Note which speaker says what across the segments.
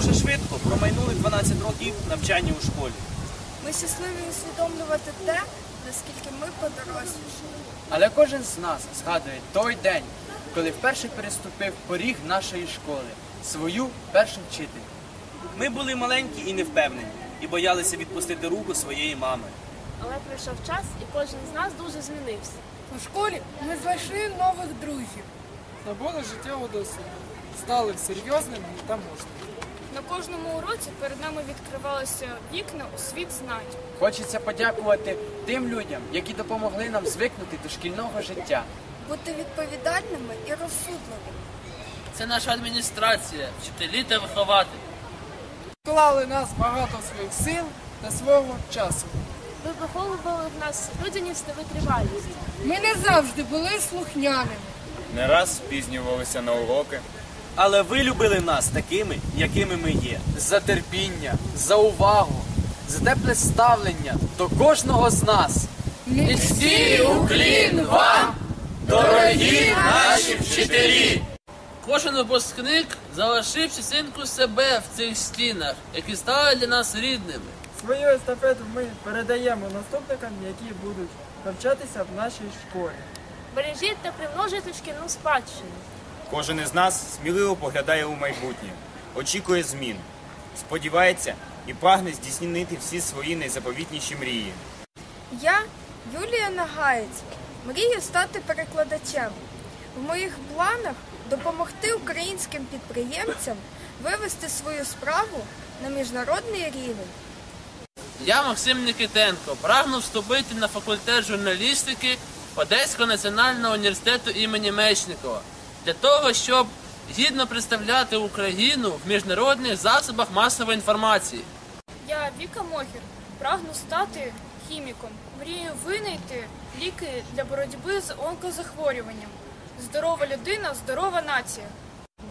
Speaker 1: дуже швидко промайнули 12 років навчання у школі. Ми щасливі усвідомлювати те, наскільки ми подорослішали.
Speaker 2: Але кожен з нас згадує той день, коли вперше переступив поріг нашої школи, свою першу вчительку.
Speaker 3: Ми були маленькі і невпевнені, і боялися відпустити руку своєї мами.
Speaker 4: Але прийшов час, і кожен з нас дуже змінився.
Speaker 1: У школі ми знайшли нових друзів.
Speaker 5: Набули життєвого досвіду. Стали серйозними та мужними.
Speaker 1: На кожному уроці перед нами відкривалися вікна у світ знань.
Speaker 2: Хочеться подякувати тим людям, які допомогли нам звикнути до шкільного життя.
Speaker 1: Бути відповідальними і розсудливими.
Speaker 6: Це наша адміністрація, вчителі та вихователі.
Speaker 5: Вклали нас багато своїх сил та свого часу.
Speaker 4: Ви виховували в нас людяність та витривалість.
Speaker 1: Ми не завжди були слухняними.
Speaker 7: Не раз спізнювалися на уроки.
Speaker 3: Але ви любили нас такими, якими ми є.
Speaker 2: За терпіння, за увагу, за тепле ставлення до кожного з нас. Низький уклін вам, дорогі наші вчителі!
Speaker 6: Кожен випускник залишив частинку себе в цих стінах, які стали для нас рідними.
Speaker 5: Свою естафету ми передаємо наступникам, які будуть навчатися в нашій школі.
Speaker 4: Бережіть та примножуйте шкільну спадщину.
Speaker 7: Кожен із нас сміливо поглядає у майбутнє, очікує змін, сподівається і прагне здійснити всі свої найзаповітніші мрії.
Speaker 1: Я Юлія Нагаєць. Мрію стати перекладачем. В моїх планах допомогти українським підприємцям вивести свою справу на міжнародний рівень.
Speaker 6: Я Максим Нікітенко, прагну вступити на факультет журналістики Одеського національного університету імені Мечникова для того, щоб гідно представляти Україну в міжнародних засобах масової інформації.
Speaker 1: Я Віка Мохір. Прагну стати хіміком. Мрію винайти ліки для боротьби з онкозахворюванням. Здорова людина, здорова нація.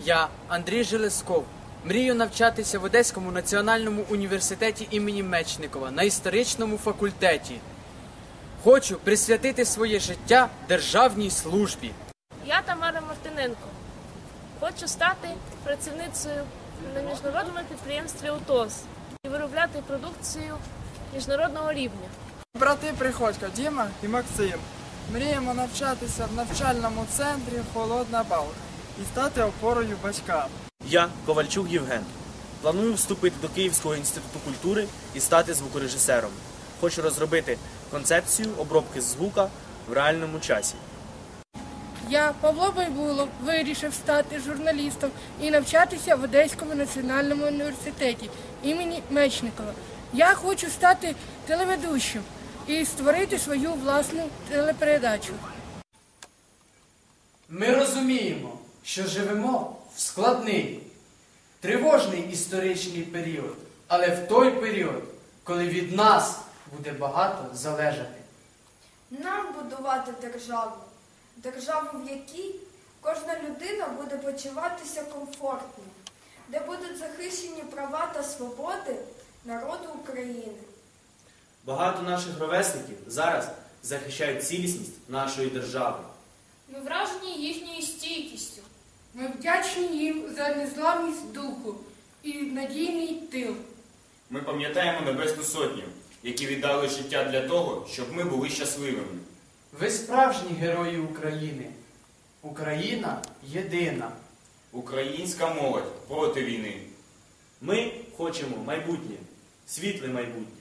Speaker 2: Я Андрій Желесков. Мрію навчатися в Одеському національному університеті імені Мечникова на історичному факультеті. Хочу присвятити своє життя державній службі.
Speaker 4: Я Тамара Мартиненко. Хочу стати працівницею на міжнародному підприємстві УТОС і виробляти продукцію міжнародного рівня.
Speaker 5: Брати Приходько, Діма і Максим. Мріємо навчатися в навчальному центрі Холодна Балка і стати опорою батькам.
Speaker 3: Я Ковальчук Євген. Планую вступити до Київського інституту культури і стати звукорежисером. Хочу розробити концепцію обробки звука в реальному часі.
Speaker 1: Я Павло Байбулов вирішив стати журналістом і навчатися в Одеському національному університеті імені Мечникова. Я хочу стати телеведучим і створити свою власну телепередачу.
Speaker 2: Ми розуміємо, що живемо в складний, тривожний історичний період, але в той період, коли від нас буде багато залежати.
Speaker 1: Нам будувати державу, державу, в якій кожна людина буде почуватися комфортно, де будуть захищені права та свободи народу України.
Speaker 3: Багато наших ровесників зараз захищають цілісність нашої держави.
Speaker 1: Ми вражені їхньою стійкістю. Ми вдячні їм за незламність духу і надійний тил.
Speaker 7: Ми пам'ятаємо Небесну Сотню, які віддали життя для того, щоб ми були щасливими.
Speaker 2: Ви справжні герої України. Україна єдина.
Speaker 7: Українська молодь проти війни.
Speaker 3: Ми хочемо майбутнє, світле майбутнє.